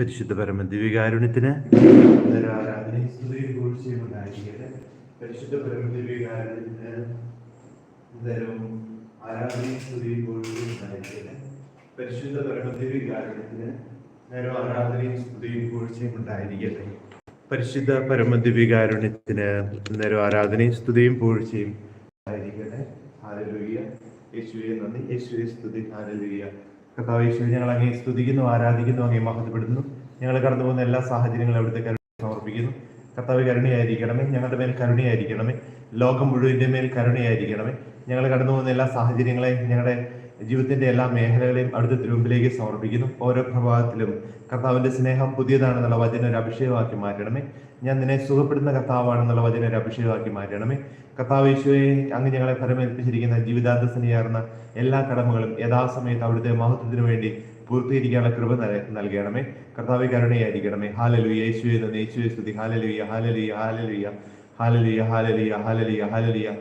പരിശുദ്ധ പരമ ദിവ്യകാരുണ്യത്തിന് ഉണ്ടായിരിക്കട്ടെ. പരിശുദ്ധ പരമ ദിവ്യകാരുണ്യത്തിന് നിരവും ആരാധനയും സ്തുതിയും ഉണ്ടായിരിക്കട്ടെ. പരിശുദ്ധ പരമ ദിവ്യകാരുണ്യത്തിന് ഉണ്ടായിരിക്കട്ടെ. പരിശുദ്ധ നിരവും ആരാധനയും സ്തുതിയും പൂഴ്ചയും ഉണ്ടായിരിക്കട്ടെ. ഹാലലുയ്യ യേശുവെ നന്ദി. യേശുവെ സ്തുതി. ഹാലലുയ്യ കർത്താവ് ഞങ്ങൾ അങ്ങേ സ്തുതിക്കുന്നു ആരാധിക്കുന്നു അങ്ങേ മഹത്വപ്പെടുന്നു ഞങ്ങൾ കടന്നു പോകുന്ന എല്ലാ സാഹചര്യങ്ങളും അവിടുത്തെ കരുണ സമർപ്പിക്കുന്നു. കർത്താവ് കരുണയായിരിക്കണമേ ഞങ്ങളുടെ മേൽ കരുണയായിരിക്കണമേ ലോകം മുഴുവന്റെ മേൽ കരുണയായിരിക്കണമേ. ഞങ്ങൾ കടന്നു പോകുന്ന എല്ലാ സാഹചര്യങ്ങളെയും ഞങ്ങളുടെ ജീവിതത്തിന്റെ എല്ലാ മേഖലകളെയും അടുത്ത തിരുമുമ്പിലേക്ക് സമർപ്പിക്കുന്നു. ഓരോ പ്രഭാതത്തിലും കർത്താവിന്റെ സ്നേഹം പുതിയതാണെന്നുള്ള വചന ഒരു അഭിഷേകമാക്കി മാറ്റണമേ. ഞാൻ നിന്നെ സുഖപ്പെടുന്ന കർത്താവാണെന്നുള്ള വചന ഒരു അഭിഷേകമാക്കി മാറ്റണമേ. കർത്താവ് യേശുവെ അങ്ങ് ഞങ്ങളെ പരമേൽപ്പിച്ചിരിക്കുന്ന ജീവിതാന്തസനിയാർന്ന എല്ലാ കടമകളും യഥാസമയത്ത് അവിടുത്തെ മഹത്വത്തിനു വേണ്ടി പൂർത്തീകരിക്കാനുള്ള കൃപ നൽ- നൽകണമേ. കർത്താവ് കരുണയായിരിക്കണമേ. ഹാലലുയ. യേശു നന്ദി. യേശുവെ സ്തുതി. ഹാലലുയ. ഹാലലുയ. ഹാലലുയ. ഹാലലുയ. ഹാലലുയ. ഹാലലുയ. ഹാലലുയ.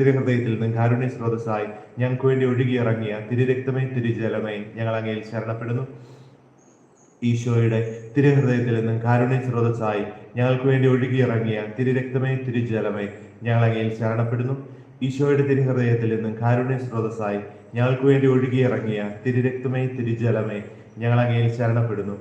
തിരുഹൃദയത്തിൽ നിന്ന് കാരുണ്യ സ്രോതസ്സായി ഞങ്ങൾക്ക് വേണ്ടി ഒഴുകിയിറങ്ങിയ തിരുരക്തമേ തിരുജലമേ ഞങ്ങൾ അങ്ങയിൽ ശരണപ്പെടുന്നു. ഈശോയുടെ തിരുഹൃദയത്തിൽ നിന്നും കാരുണ്യ സ്രോതസ്സായി ഞങ്ങൾക്ക് വേണ്ടി ഒഴുകിയിറങ്ങിയ തിരുരക്തമേ തിരുജലമേ ഞങ്ങൾ അങ്ങയിൽ ശരണപ്പെടുന്നു. ഈശോയുടെ തിരുഹൃദയത്തിൽ നിന്നും കാരുണ്യ സ്രോതസ്സായി ഞങ്ങൾക്ക് വേണ്ടി ഒഴുകിയിറങ്ങിയ തിരുരക്തമേ തിരുജലമേ ഞങ്ങൾ അങ്ങയിൽ ശരണപ്പെടുന്നു.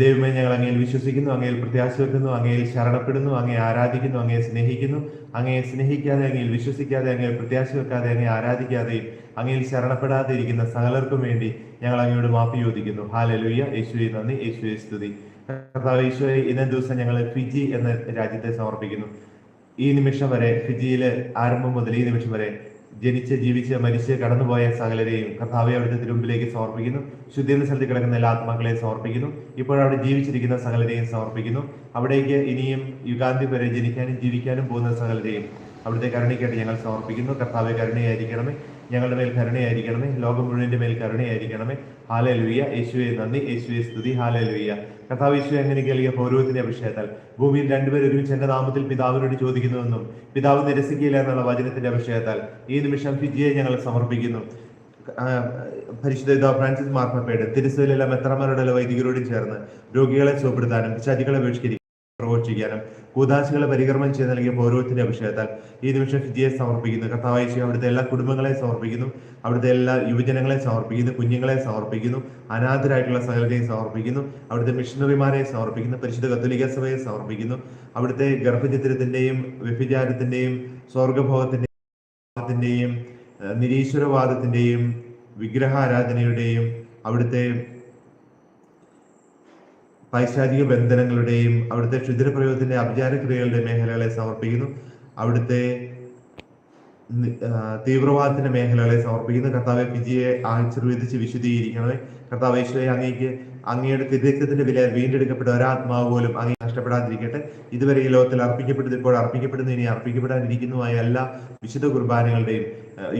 ദൈവമേ ഞങ്ങൾ അങ്ങയിൽ വിശ്വസിക്കുന്നു അങ്ങയിൽ പ്രത്യാശ വെക്കുന്നു അങ്ങയിൽ ശരണപ്പെടുന്നു അങ്ങേ ആരാധിക്കുന്നു അങ്ങയെ സ്നേഹിക്കുന്നു. അങ്ങയെ സ്നേഹിക്കാതെ അങ്ങയിൽ വിശ്വസിക്കാതെ അങ്ങയെ പ്രത്യാശ വെക്കാതെ അങ്ങയെ ആരാധിക്കാതെയും അങ്ങയിൽ ശരണപ്പെടാതെ ഇരിക്കുന്ന സകലർക്കും വേണ്ടി ഞങ്ങൾ അങ്ങയോട് മാപ്പ് ചോദിക്കുന്നു. ഹാലലുയ്യ യേശുവെ നന്ദി. യേശുവെ സ്തുതി. കർത്താവ് യേശുവെ ഇന്നേ ദിവസം ഞങ്ങൾ ഫിജി എന്ന രാജ്യത്തെ സമർപ്പിക്കുന്നു. ഈ നിമിഷം വരെ ഫിജിയിൽ ആരംഭം മുതൽ ഈ നിമിഷം വരെ ജനിച്ച് ജീവിച്ച് മരിച്ച് കടന്നുപോയ സകലരെയും കർത്താവെ അവിടുത്തെ തിരുമ്പിലേക്ക് സമർപ്പിക്കുന്നു. ശുദ്ധീകരണ സ്ഥലത്ത് കിടക്കുന്ന എല്ലാ ആത്മാക്കളെ സമർപ്പിക്കുന്നു. ഇപ്പോൾ അവിടെ ജീവിച്ചിരിക്കുന്ന സകലരെയും സമർപ്പിക്കുന്നു. അവിടേക്ക് ഇനിയും യുഗാന്തി വരെ ജനിക്കാനും ജീവിക്കാനും പോകുന്ന സകലരെയും അവിടുത്തെ കരുണയ്ക്കായിട്ട് ഞങ്ങൾ സമർപ്പിക്കുന്നു. കർത്താവെ കരുണയായിരിക്കണമേ. ഞങ്ങളുടെ മേൽ കരുണയായിരിക്കണമേ. ലോകം മുഴുവന്റെ മേൽ കരുണയായിരിക്കണമേ. ഹാലലുയ്യ യേശുവെ നന്ദി. യേശുവെ സ്തുതി. ഹാലലുയ്യ യേശു എങ്ങനെ കേൾക്കിയ പൗരവത്തിന്റെ അഭിഷേകത്താൽ ഭൂമിയിൽ രണ്ടുപേർ ഒരുമിച്ച് എന്റെ നാമത്തിൽ പിതാവിനോട് ചോദിക്കുന്നുവെന്നും പിതാവ് നിരസിക്കില്ല എന്നുള്ള വചനത്തിന്റെ അഭിഷേകത്താൽ ഈ നിമിഷം ഫിജിയെ ഞങ്ങൾ സമർപ്പിക്കുന്നു. പരിശുദ്ധ ഫ്രാൻസിസ് മാർപ്പാപ്പയുടെ തിരുസയിലെല്ലാം എത്രമാരുടെ വൈദികരോടും ചേർന്ന് രോഗികളെ സുഖപ്പെടുത്താനും പിശാചികളെ ബഹിഷ്കരിക്കാനും പ്രഘോഷിക്കാനും കൂതാശികളെ പരികർമ്മം ചെയ്ത് നൽകിയ പൗരവത്തിന്റെ അഭിഷേകത്താൽ ഈ നിമിഷം ഫിജിയെ സമർപ്പിക്കുന്നു. കർത്താവായ അവിടുത്തെ എല്ലാ കുടുംബങ്ങളെ സമർപ്പിക്കുന്നു. അവിടുത്തെ എല്ലാ യുവജനങ്ങളെ സമർപ്പിക്കുന്നു. കുഞ്ഞുങ്ങളെ സമർപ്പിക്കുന്നു. അനാഥരായിട്ടുള്ള സകലരെയും സമർപ്പിക്കുന്നു. അവിടുത്തെ മിഷണറിമാരെ സമർപ്പിക്കുന്നു. പരിശുദ്ധ കത്തോലിക്ക സഭയെ സമർപ്പിക്കുന്നു. അവിടുത്തെ ഗർഭചിത്രത്തിന്റെയും വ്യഭിചാരത്തിന്റെയും സ്വർഗഭോഗത്തിന്റെയും നിരീശ്വരവാദത്തിന്റെയും വിഗ്രഹാരാധനയുടെയും അവിടുത്തെ പൈശാചിക ബന്ധനങ്ങളുടെയും അവിടുത്തെ ക്ഷുദ്രപ്രയോഗത്തിന്റെ അഭിചാരക്രിയകളുടെ മേഖലകളെ സമർപ്പിക്കുന്നു. അവിടുത്തെ തീവ്രവാദത്തിന്റെ മേഖലകളെ സമർപ്പിക്കുന്നു. കർത്താവ് വിജയെ ആശീർവദിച്ച് വിശുദ്ധീകരിക്കണമേ. കർത്താവ് ഈശ്വരയെ അങ്ങേക്ക് അങ്ങയുടെ തിരക്തത്തിന്റെ വില വീണ്ടെടുക്കപ്പെട്ട ഒരാത്മാവ് പോലും അങ്ങേ നഷ്ടപ്പെടാതിരിക്കട്ടെ. ഇതുവരെ ഈ ലോകത്തിൽ അർപ്പിക്കപ്പെട്ടത് ഇപ്പോൾ അർപ്പിക്കപ്പെടുന്ന. ഇനി അർപ്പിക്കപ്പെടാനിരിക്കുന്നതുമായ എല്ലാ വിശുദ്ധ കുർബാനകളുടെയും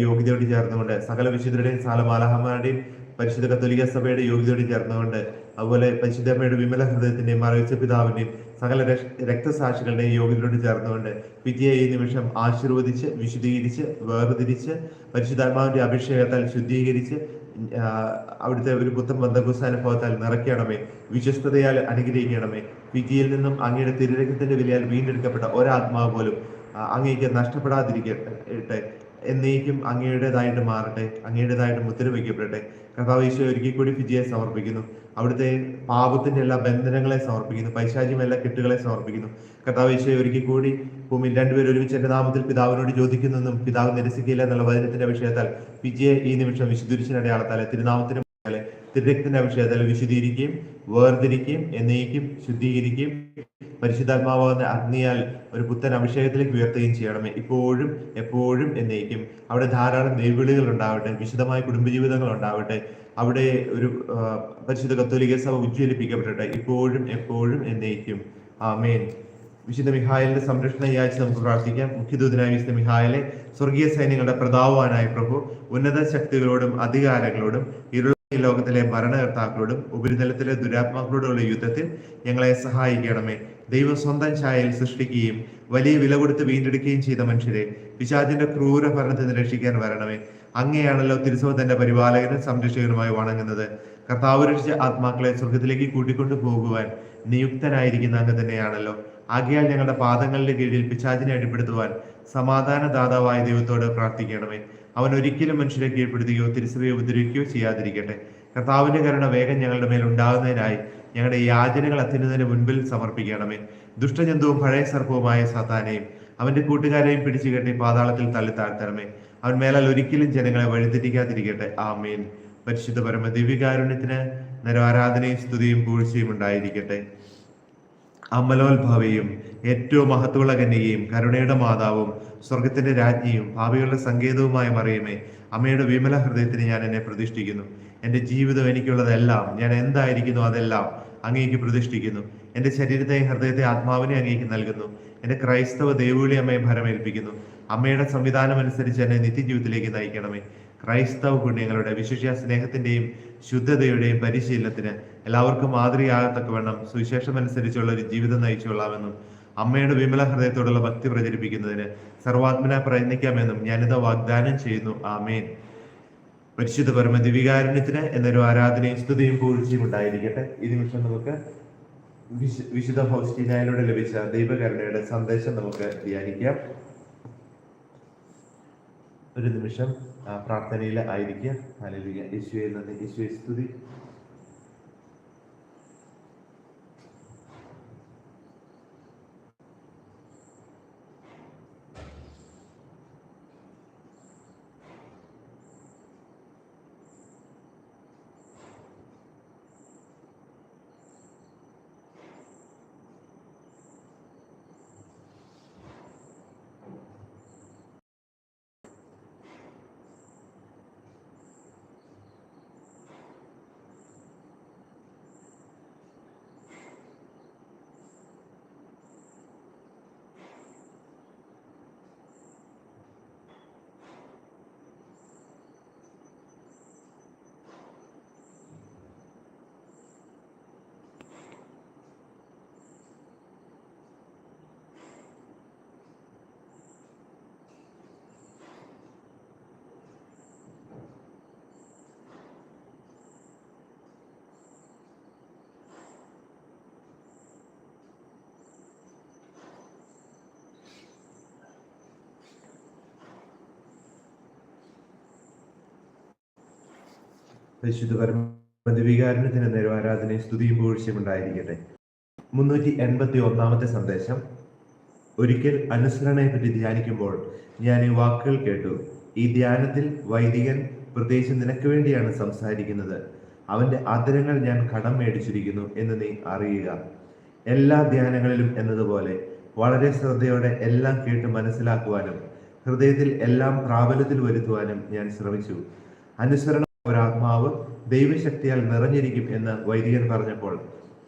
യോഗ്യതയോട് ചേർന്നുകൊണ്ട് സകല വിശുദ്ധരുടെയും സാലമാലഹമാരുടെയും പരിശുദ്ധ കത്തോലിക സഭയുടെ യോഗ്യതയോട് ചേർന്നുകൊണ്ട് അതുപോലെ പരിശുദ്ധമ്മയുടെ വിമല ഹൃദയത്തിന്റെയും മറവിച്ച പിതാവിന്റെയും സകല രക്തസാക്ഷികളുടെയും യോഗ്യതയോട് ചേർന്നുകൊണ്ട് വിദ്യയെ ഈ നിമിഷം ആശീർവദിച്ച് വിശുദ്ധീകരിച്ച് വേർതിരിച്ച് പരിശുദ്ധാത്മാവിന്റെ അഭിഷേകത്താൽ ശുദ്ധീകരിച്ച് അവിടുത്തെ ഒരു പുത്തൻ ബന്ധകുസ അനുഭവത്താൽ നിറയ്ക്കണമേ. വിശ്വസ്തതയാൽ അനുഗ്രഹിക്കണമേ. വിദ്യയിൽ നിന്നും അങ്ങയുടെ തിരുരക്തത്തിന്റെ വിലയാൽ വീണ്ടെടുക്കപ്പെട്ട ഒരാത്മാവ് പോലും അങ്ങേക്ക് നഷ്ടപ്പെടാതിരിക്കട്ടെ. എന്നേക്കും അങ്ങയുടേതായിട്ട് മാറട്ടെ അങ്ങയുടേതായിട്ട് മുദ്ര വയ്ക്കപ്പെടട്ടെ കർത്താവ് ഈശോ ഒരിക്കൽ കൂടി ഫിജിയെ സമർപ്പിക്കുന്നു. അവിടുത്തെ പാപത്തിന്റെ എല്ലാ ബന്ധനങ്ങളെ സമർപ്പിക്കുന്നു. പൈശാചിയും എല്ലാ കെട്ടുകളെ സമർപ്പിക്കുന്നു. കർത്താവ് ഈശോ ഒരിക്കൽ കൂടി ഭൂമിയിൽ രണ്ടുപേരും ഒരുമിച്ച് എന്റെ നാമത്തിൽ പിതാവിനോട് ചോദിക്കുന്നെന്നും പിതാവ് നിരസിക്കില്ല എന്നുള്ള വചനത്തിന്റെ വിഷയത്താൽ വിജയ ഈ നിമിഷം വിശുദ്ധുരിശിന്റെ അടയാളത്താൽ തിരുനാമത്തിന് തിരുരക്തന്റെ അഭിഷേകത്താൽ വിശുദ്ധീകരിക്കുകയും വേർതിരിക്കുകയും എന്നേക്കും ശുദ്ധീകരിക്കുകയും പരിശുദ്ധാത്മാവാകുന്ന അഗ്നിയാൽ ഒരു പുത്തൻ അഭിഷേകത്തിലേക്ക് ഉയർത്തുകയും ചെയ്യണമേ. ഇപ്പോഴും എപ്പോഴും എന്നേക്കും. അവിടെ ധാരാളം വെല്ലുവിളികൾ ഉണ്ടാവട്ടെ വിശദമായ കുടുംബജീവിതങ്ങൾ ഉണ്ടാവട്ടെ. അവിടെ ഒരു പരിശുദ്ധ കത്തോലിക സഭ ഉജ്ജ്വലിപ്പിക്കപ്പെടട്ടെ. ഇപ്പോഴും എപ്പോഴും എന്നേക്കും. ആമേൻ. വിശുദ്ധ മിഹായലിന്റെ സംരക്ഷണ യാച്ച് നമുക്ക് പ്രാർത്ഥിക്കാം. മുഖ്യദൂതനായ വിശുദ്ധ മിഹായലെ സ്വർഗീയ സൈന്യങ്ങളുടെ പ്രതാപവാനായ പ്രഭു ഉന്നത ശക്തികളോടും അധികാരങ്ങളോടും ഇരുൾ ഈ ലോകത്തിലെ ഭരണകർത്താക്കളോടും ഉപരിതലത്തിലെ ദുരാത്മാക്കളോടുള്ള യുദ്ധത്തിൽ ഞങ്ങളെ സഹായിക്കണമേ. ദൈവം സ്വന്തം ഛായയിൽ സൃഷ്ടിക്കുകയും വലിയ വില കൊടുത്ത് വീണ്ടെടുക്കുകയും ചെയ്ത മനുഷ്യരെ പിശാചിന്റെ ക്രൂര ഭരണത്തിൽ നിന്ന് രക്ഷിക്കാൻ വരണമേ. അങ്ങനെയാണല്ലോ തിരുസഭ തന്റെ പരിപാലകനും സംരക്ഷകനുമായി വണങ്ങുന്നത്. കർത്താവ് രക്ഷിച്ച ആത്മാക്കളെ സ്വർഗത്തിലേക്ക് കൂട്ടിക്കൊണ്ടു പോകുവാൻ നിയുക്തനായിരിക്കുന്ന അങ്ങ് തന്നെയാണല്ലോ. ആകയാൽ ഞങ്ങളുടെ പാദങ്ങളുടെ കീഴിൽ പിശാചിനെ അടിപ്പെടുത്തുവാൻ സമാധാന ദാതാവായ ദൈവത്തോട് പ്രാർത്ഥിക്കണമേ. അവൻ ഒരിക്കലും മനുഷ്യരെ കീഴ്പ്പെടുത്തുകയോ തിരിച്ചറിയോ ഉപദ്രവിക്കുകയോ ചെയ്യാതിരിക്കട്ടെ. കർത്താവിന്റെ കരുണ വേഗം ഞങ്ങളുടെ മേൽ ഉണ്ടാകുന്നതിനായി ഞങ്ങളുടെ യാചനകൾ അത്യുന്നതിന് മുൻപിൽ സമർപ്പിക്കണമേ. ദുഷ്ടജന്തുവും പഴയ സർപ്പവുമായ സാത്താനെയും അവന്റെ കൂട്ടുകാരെയും പിടിച്ചു കെട്ടി പാതാളത്തിൽ തള്ളി താഴ്ത്തണമേ. അവൻ മേലാൽ ഒരിക്കലും ജനങ്ങളെ വഴിതെറ്റിക്കാതിരിക്കട്ടെ. ആമേൻ. പരിശുദ്ധ പരമ ദിവ്യകാരുണ്യത്തിന് നരവാരാധനയും സ്തുതിയും പൂഴ്ചയും ഉണ്ടായിരിക്കട്ടെ. അമലോത്ഭവയും ഏറ്റവും മഹത്വമുള്ള കന്യകയും കരുണയുടെ മാതാവും സ്വർഗത്തിന്റെ രാജ്ഞിയും ഭാവികളുടെ സങ്കേതവുമായ മറിയമേ അമ്മയുടെ വിമല ഹൃദയത്തിന് ഞാൻ എന്നെ പ്രതിഷ്ഠിക്കുന്നു. എന്റെ ജീവിതം എനിക്കുള്ളതെല്ലാം ഞാൻ എന്തായിരിക്കുന്നു അതെല്ലാം അങ്ങേക്ക് പ്രതിഷ്ഠിക്കുന്നു. എന്റെ ശരീരത്തെ ഹൃദയത്തെ ആത്മാവിനെ അങ്ങേക്ക് നൽകുന്നു. എന്റെ ക്രൈസ്തവ ദേവുളി അമ്മയെ ഭരമേൽപ്പിക്കുന്നു. അമ്മയുടെ സംവിധാനം അനുസരിച്ച് എന്നെ നിത്യജീവിതത്തിലേക്ക് നയിക്കണമേ. ക്രൈസ്തവ പുണ്യങ്ങളുടെ വിശിഷ്യ സ്നേഹത്തിന്റെയും ശുദ്ധതയുടെയും പരിശീലനത്തിന് എല്ലാവർക്കും മാതൃകയാകത്തക്കവണ്ണം സുവിശേഷം അനുസരിച്ചുള്ള ഒരു ജീവിതം നയിച്ചുകൊള്ളാമെന്നും അമ്മയുടെ വിമല ഹൃദയത്തോടുള്ള ഭക്തി പ്രചരിപ്പിക്കുന്നതിന് സർവാത്മന പ്രയത്നിക്കാമെന്നും ഞാനിത് വാഗ്ദാനം ചെയ്യുന്നു. ആമേൻ. പരിശുദ്ധ പരമ ദിവികാരുണ്യത്തിന് എന്നൊരു ആരാധനയും സ്തുതിയും പൂഴ്ചയും ഉണ്ടായിരിക്കട്ടെ. ഈ നിമിഷം നമുക്ക് വിശു- വിശുദ്ധ ഫൗസ്റ്റീനായിലൂടെ ലഭിച്ച ദൈവകരുണയുടെ സന്ദേശം നമുക്ക് ധ്യാനിക്കാം. ഒരു നിമിഷം. പ്രാർത്ഥനയിൽ ആയിരിക്കുക. ഹല്ലേലൂയ. യേശുവേ നന്ദി. യേശുവേ സ്തുതി. പരിശുദ്ധ പരമ ദിവികാരുണ്യത്തിന് നേരം ആരാധനയും സ്തുതിയും പൂഴ്ചയും ഉണ്ടായിരിക്കട്ടെ. മുന്നൂറ്റി എൺപത്തി ഒന്നാമത്തെ സന്ദേശം. ഒരിക്കൽ അനുസരണയെ പറ്റി ധ്യാനിക്കുമ്പോൾ ഞാൻ ഈ വാക്കുകൾ കേട്ടു. ഈ ധ്യാനത്തിൽ വൈദികൻ പ്രത്യേകിച്ച് നിനക്ക് വേണ്ടിയാണ് സംസാരിക്കുന്നത്. അവന്റെ ആദരങ്ങൾ ഞാൻ കടം മേടിച്ചിരിക്കുന്നു എന്ന് നീ അറിയുക. എല്ലാ ധ്യാനങ്ങളിലും എന്നതുപോലെ വളരെ ശ്രദ്ധയോടെ എല്ലാം കേട്ട് മനസ്സിലാക്കുവാനും ഹൃദയത്തിൽ എല്ലാം പ്രാബല്യത്തിൽ വരുത്തുവാനും ഞാൻ ശ്രമിച്ചു. അനുസരണ ഒരാത്മാവ് ദൈവശക്തിയാൽ നിറഞ്ഞിരിക്കും എന്ന് വൈദികൻ പറഞ്ഞപ്പോൾ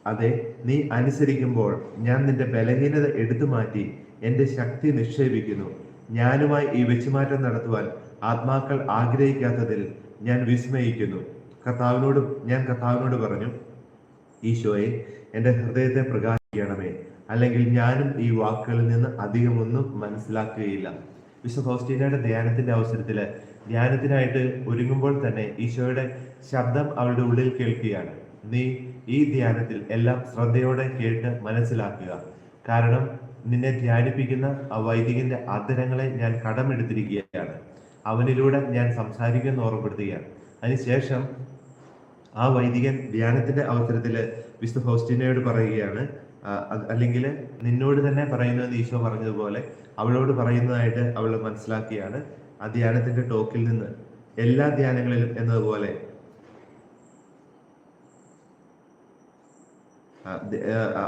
അതെ നീ അനുസരിക്കുമ്പോൾ ഞാൻ നിന്റെ ബലഹീനത എടുത്തു മാറ്റി എന്റെ ശക്തി നിക്ഷേപിക്കുന്നു. ഞാനുമായി ഈ വെച്ചുമാറ്റം നടത്തുവാൻ ആത്മാക്കൾ ആഗ്രഹിക്കാത്തതിൽ ഞാൻ വിസ്മയിക്കുന്നു. കർത്താവിനോട് ഞാൻ കർത്താവിനോട് പറഞ്ഞു ഈശോയെ എന്റെ ഹൃദയത്തെ പ്രകാശിക്കണമേ. അല്ലെങ്കിൽ ഞാനും ഈ വാക്കുകളിൽ നിന്ന് അധികമൊന്നും മനസ്സിലാക്കുകയില്ല. വിശുദ്ധ ഫൗസ്റ്റീനയുടെ ധ്യാനത്തിന്റെ അവസരത്തിൽ ധ്യാനത്തിനായിട്ട് ഒരുങ്ങുമ്പോൾ തന്നെ ഈശോയുടെ ശബ്ദം അവളുടെ ഉള്ളിൽ കേൾക്കുകയാണ്. നീ ഈ ധ്യാനത്തിൽ എല്ലാം ശ്രദ്ധയോടെ കേട്ട് മനസ്സിലാക്കുക. കാരണം നിന്നെ ധ്യാനിപ്പിക്കുന്ന ആ വൈദികന്റെ ആദരങ്ങളെ ഞാൻ കടമെടുത്തിരിക്കുകയാണ്. അവനിലൂടെ ഞാൻ സംസാരിക്കുമെന്ന് ഓർമ്മപ്പെടുത്തുകയാണ്. അതിനുശേഷം ആ വൈദികൻ ധ്യാനത്തിന്റെ അവസരത്തിൽ വിശുദ്ധ ഹോസ്റ്റിനയോട് പറയുകയാണ് അല്ലെങ്കിൽ നിന്നോട് തന്നെ പറയുന്നത് ഈശോ പറഞ്ഞതുപോലെ അവളോട് പറയുന്നതായിട്ട് അവൾ മനസ്സിലാക്കിയാണ് ആ ധ്യാനത്തിന്റെ ടോക്കിൽ നിന്ന് എല്ലാ ധ്യാനങ്ങളിലും എന്നതുപോലെ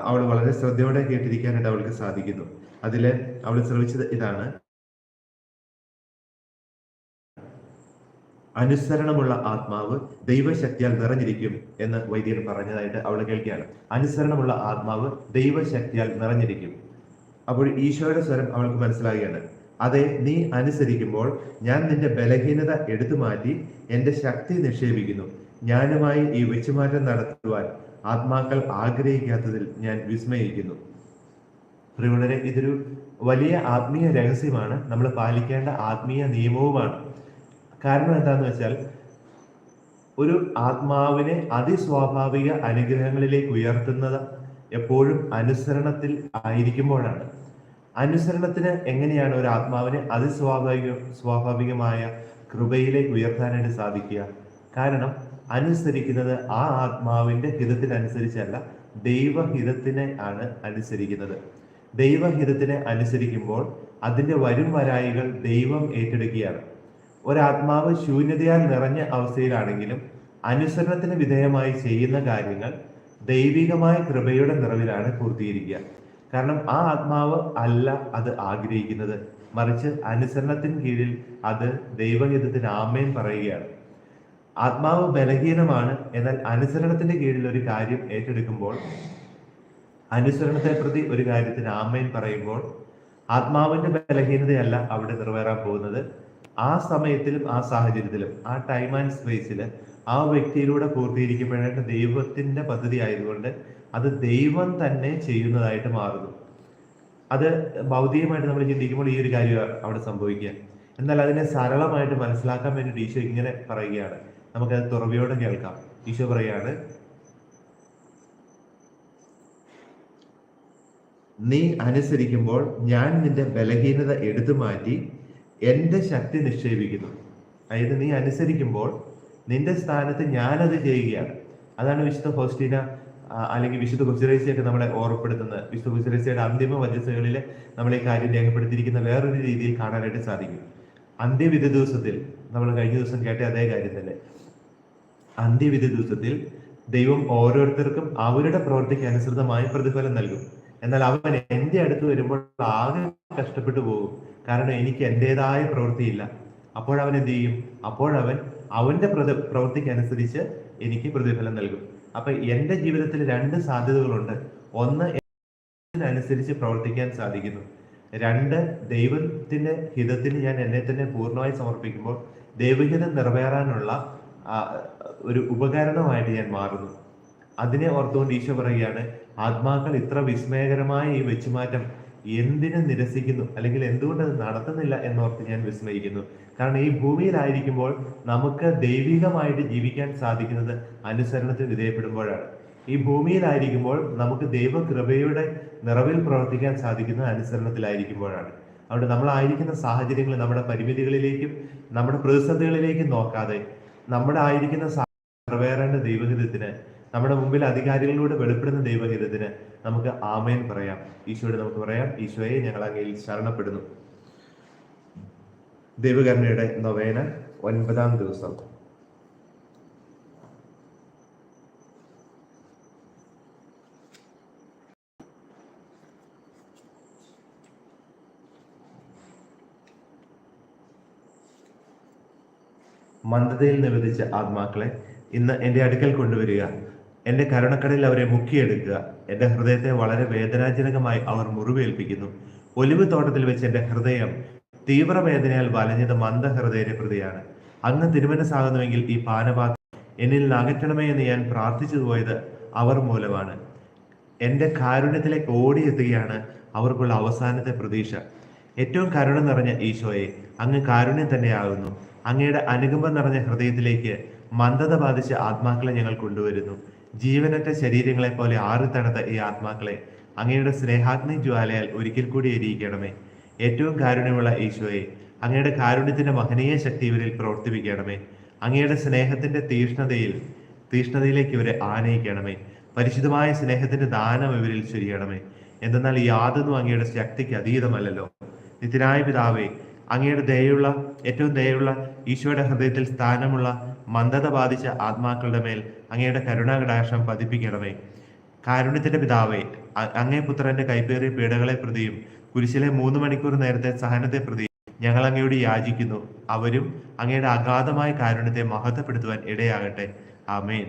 അവൾ വളരെ ശ്രദ്ധയോടെ കേട്ടിരിക്കാനായിട്ട് അവൾക്ക് സാധിക്കുന്നു. അതിൽ അവൾ ശ്രമിച്ചത് ഇതാണ്. അനുസരണമുള്ള ആത്മാവ് ദൈവശക്തിയാൽ നിറഞ്ഞിരിക്കും എന്ന് വൈദ്യർ പറഞ്ഞതായിട്ട് അവൾ കേൾക്കുകയാണ്. അനുസരണമുള്ള ആത്മാവ് ദൈവശക്തിയാൽ നിറഞ്ഞിരിക്കും. അപ്പോൾ ഈശോയുടെ സ്വരം അവൾക്ക് മനസ്സിലാകുകയാണ് അതെ നീ അനുസരിക്കുമ്പോൾ ഞാൻ നിന്റെ ബലഹീനത എടുത്തു മാറ്റി എന്റെ ശക്തി നിക്ഷേപിക്കുന്നു. ഞാനുമായി ഈ വെച്ചുമാറ്റം നടത്തുവാൻ ആത്മാക്കൾ ആഗ്രഹിക്കാത്തതിൽ ഞാൻ വിസ്മയിക്കുന്നു. പ്രിയമുള്ളവരെ ഇതൊരു വലിയ ആത്മീയ രഹസ്യമാണ്. നമ്മൾ പാലിക്കേണ്ട ആത്മീയ നിയമവുമാണ്. കാരണം എന്താണെന്ന് വെച്ചാൽ ഒരു ആത്മാവിനെ അതിസ്വാഭാവിക അനുഗ്രഹങ്ങളിലേക്ക് ഉയർത്തുന്നത് എപ്പോഴും അനുസരണത്തിൽ ആയിരിക്കുമ്പോഴാണ്. അനുസരണത്തിന് എങ്ങനെയാണ് ഒരു ആത്മാവിനെ അതിസ്വാഭാവിക സ്വാഭാവികമായ കൃപയിലേക്ക് ഉയർത്താനായിട്ട് സാധിക്കുക? കാരണം അനുസരിക്കുന്നത് ആ ആത്മാവിന്റെ ഹിതത്തിനനുസരിച്ചല്ല ദൈവഹിതത്തിനെ ആണ് അനുസരിക്കുന്നത്. ദൈവഹിതത്തിനെ അനുസരിക്കുമ്പോൾ അതിന്റെ വരും വരായികൾ ദൈവം ഏറ്റെടുക്കുകയാണ്. ഒരാത്മാവ് ശൂന്യതയാൽ നിറഞ്ഞ അവസ്ഥയിലാണെങ്കിലും അനുസരണത്തിന് വിധേയമായി ചെയ്യുന്ന കാര്യങ്ങൾ ദൈവികമായ കൃപയുടെ നിറവിലാണ് പൂർത്തീകരിക്കുക. കാരണം ആ ആത്മാവ് അല്ല അത് ആഗ്രഹിക്കുന്നത്. മറിച്ച് അനുസരണത്തിന് കീഴിൽ അത് ദൈവഹിതത്തിന് ആമയും പറയുകയാണ്. ആത്മാവ് ബലഹീനമാണ് എന്നാൽ അനുസരണത്തിന്റെ കീഴിൽ ഒരു കാര്യം ഏറ്റെടുക്കുമ്പോൾ അനുസരണത്തെ പ്രതി ഒരു കാര്യത്തിന് ആമയും പറയുമ്പോൾ ആത്മാവിന്റെ ബലഹീനതയല്ല അവിടെ നിറവേറാൻ പോകുന്നത്. ആ സമയത്തിലും ആ സാഹചര്യത്തിലും ആ ടൈം ആൻഡ് സ്പേസിൽ ആ വ്യക്തിയിലൂടെ പൂർത്തീകരിക്കപ്പെടേണ്ട ദൈവത്തിന്റെ പദ്ധതി ആയതുകൊണ്ട് അത് ദൈവം തന്നെ ചെയ്യുന്നതായിട്ട് മാറുന്നു. അത് ഭൗതികമായിട്ട് നമ്മൾ ചിന്തിക്കുമ്പോൾ ഈ ഒരു കാര്യം അവിടെ സംഭവിക്കുക. എന്നാൽ അതിനെ സരളമായിട്ട് മനസ്സിലാക്കാൻ വേണ്ടി ഈശോ ഇങ്ങനെ പറയുകയാണ്. നമുക്കത് തുറവിയോടെ കേൾക്കാം. ഈശോ പറയാണ് നീ അനുസരിക്കുമ്പോൾ ഞാൻ നിന്റെ ബലഹീനത എടുത്തു മാറ്റി എന്റെ ശക്തി നിക്ഷേപിക്കുന്നു. അതായത് നീ അനുസരിക്കുമ്പോൾ നിന്റെ സ്ഥാനത്ത് ഞാനത് ചെയ്യുകയാണ്. അതാണ് വിശുദ്ധ ഹോസ്റ്റീന അല്ലെങ്കിൽ വിശുദ്ധ കുസിറേസിയൊക്കെ നമ്മളെ ഓർമ്മപ്പെടുത്തുന്നത് വിശുദ്ധ കുസിറേസിയുടെ അന്തിമ വചസ്സുകളിൽ നമ്മൾ ഈ കാര്യം രേഖപ്പെടുത്തിയിരിക്കുന്ന വേറൊരു രീതിയിൽ കാണാനായിട്ട് സാധിക്കും. അന്ത്യവിധി ദിവസത്തിൽ നമ്മൾ കഴിഞ്ഞ ദിവസം കേട്ട അതേ കാര്യം തന്നെ. അന്ത്യവിധി ദിവസത്തിൽ ദൈവം ഓരോരുത്തർക്കും അവരുടെ പ്രവൃത്തിക്ക് അനുസൃതമായി പ്രതിഫലം നൽകും. എന്നാൽ അവൻ എന്റെ അടുത്ത് വരുമ്പോൾ ആകെ കഷ്ടപ്പെട്ടു പോകും. കാരണം എനിക്ക് എന്റേതായ പ്രവൃത്തിയില്ല. അപ്പോഴവൻ എന്ത് ചെയ്യും? അപ്പോഴവൻ പ്രതി പ്രവൃത്തിക്ക് അനുസരിച്ച് എനിക്ക് പ്രതിഫലം നൽകും. അപ്പൊ എന്റെ ജീവിതത്തിൽ രണ്ട് സാധ്യതകളുണ്ട്. ഒന്ന് അനുസരിച്ച് പ്രവർത്തിക്കാൻ സാധിക്കുന്നു. രണ്ട് ദൈവത്തിന്റെ ഹിതത്തിന് ഞാൻ എന്നെ തന്നെ പൂർണമായി സമർപ്പിക്കുമ്പോൾ ദൈവഹിതം നിറവേറാനുള്ള ഒരു ഉപകരണമായിട്ട് ഞാൻ മാറുന്നു. അതിനെ ഓർത്തുകൊണ്ട് ഈശോ പറയുകയാണ് ആത്മാക്കൾ ഇത്ര വിസ്മയകരമായ ഈ വെച്ചുമാറ്റം എന്തിനു നിരസിക്കുന്നു? അല്ലെങ്കിൽ എന്തുകൊണ്ട് അത് നടത്തുന്നില്ല എന്നോർത്ത് ഞാൻ വിസ്മയിക്കുന്നു. കാരണം ഈ ഭൂമിയിലായിരിക്കുമ്പോൾ നമുക്ക് ദൈവികമായിട്ട് ജീവിക്കാൻ സാധിക്കുന്നത് അനുസരണത്തിന് വിധേയപ്പെടുമ്പോഴാണ്. ഈ ഭൂമിയിലായിരിക്കുമ്പോൾ നമുക്ക് ദൈവകൃപയുടെ നിറവിൽ പ്രവർത്തിക്കാൻ സാധിക്കുന്നത് അനുസരണത്തിലായിരിക്കുമ്പോഴാണ്. അതുകൊണ്ട് നമ്മളായിരിക്കുന്ന സാഹചര്യങ്ങൾ നമ്മുടെ പരിമിതികളിലേക്കും നമ്മുടെ പ്രതിസന്ധികളിലേക്കും നോക്കാതെ നമ്മുടെ ആയിരിക്കുന്ന നിറവേറേണ്ട ദൈവഹിതത്തിന് നമ്മുടെ മുമ്പിൽ അധികാരികളിലൂടെ വെളിപ്പെടുന്ന ദൈവഹിതത്തിന് നമുക്ക് ആമേൻ പറയാം. ഈശോയോട് നമുക്ക് പറയാം ഈശോയെ ഞങ്ങൾ അങ്ങയിൽ ശരണപ്പെടുന്നു. ദൈവകരുണയുടെ നൊവേന ഒൻപതാം ദിവസം. മന്ദതയിൽ നിവേദിച്ച ആത്മാക്കളെ ഇന്ന് എന്റെ അടുക്കൽ കൊണ്ടുവരിക. എന്റെ കരുണക്കടയിൽ അവരെ മുക്കിയെടുക്കുക. എന്റെ ഹൃദയത്തെ വളരെ വേദനാജനകമായി അവർ മുറിവേൽപ്പിക്കുന്നു. ഒലിവ് തോട്ടത്തിൽ വെച്ച് എന്റെ ഹൃദയം തീവ്രവേദനയാൽ വലഞ്ഞത് മന്ദഹൃദയന്റെ പ്രതിയാണ്. അങ്ങ് തിരുമനസ്സാകുന്നുവെങ്കിൽ ഈ പാനപാത്രം എന്നിൽ നകറ്റണമേ എന്ന് ഞാൻ പ്രാർത്ഥിച്ചു പോയത് അവർ മൂലമാണ്. എന്റെ കാരുണ്യത്തിലേക്ക് ഓടിയെത്തുകയാണ് അവർക്കുള്ള അവസാനത്തെ പ്രതീക്ഷ. ഏറ്റവും കരുണ നിറഞ്ഞ ഈശോയെ അങ്ങ് കാരുണ്യം തന്നെയാകുന്നു. അങ്ങയുടെ അനുകമ്പം നിറഞ്ഞ ഹൃദയത്തിലേക്ക് മന്ദത ബാധിച്ച ആത്മാക്കളെ ഞങ്ങൾ കൊണ്ടുവരുന്നു. ജീവനറ്റ ശരീരങ്ങളെ പോലെ ആറിത്തണുത്ത ഈ ആത്മാക്കളെ അങ്ങയുടെ സ്നേഹാഗ്നി ജ്വാലയാൽ ഒരിക്കൽ കൂടി എരിയിക്കണമേ. ഏറ്റവും കാരുണ്യമുള്ള ഈശോയെ അങ്ങയുടെ കാരുണ്യത്തിന്റെ മഹനീയ ശക്തി ഇവരിൽ പ്രവർത്തിപ്പിക്കണമേ. അങ്ങയുടെ സ്നേഹത്തിന്റെ തീഷ്ണതയിൽ തീഷ്ണതയിലേക്ക് ഇവരെ ആനയിക്കണമേ. പരിശുദ്ധമായ സ്നേഹത്തിന്റെ ദാനം ഇവരിൽ ചൊരിയണമേ. എന്തെന്നാൽ യാതൊന്നും അങ്ങയുടെ ശക്തിക്ക് അതീതമല്ലല്ലോ. നിത്യനായ പിതാവേ അങ്ങയുടെ ദയുള്ള ഏറ്റവും ദയുള്ള ഈശോയുടെ ഹൃദയത്തിൽ സ്ഥാനമുള്ള മന്ദത ബാധിച്ച ആത്മാക്കളുടെ മേൽ അങ്ങയുടെ കരുണാകടാക്ഷം പതിപ്പിക്കണമേ. കാരുണ്യത്തിന്റെ പിതാവേ അങ്ങേ പുത്രന്റെ കൈപ്പേറിയ പീഡകളെ പ്രതിയും കുരിശിലെ മൂന്ന് മണിക്കൂർ നേരത്തെ സഹനത്തെ പ്രതിയും ഞങ്ങൾ അങ്ങയോട് യാചിക്കുന്നു. അവരും അങ്ങയുടെ അഗാധമായ കാരുണ്യത്തെ മഹത്വപ്പെടുത്തുവാൻ ഇടയാകട്ടെ. ആമേൻ.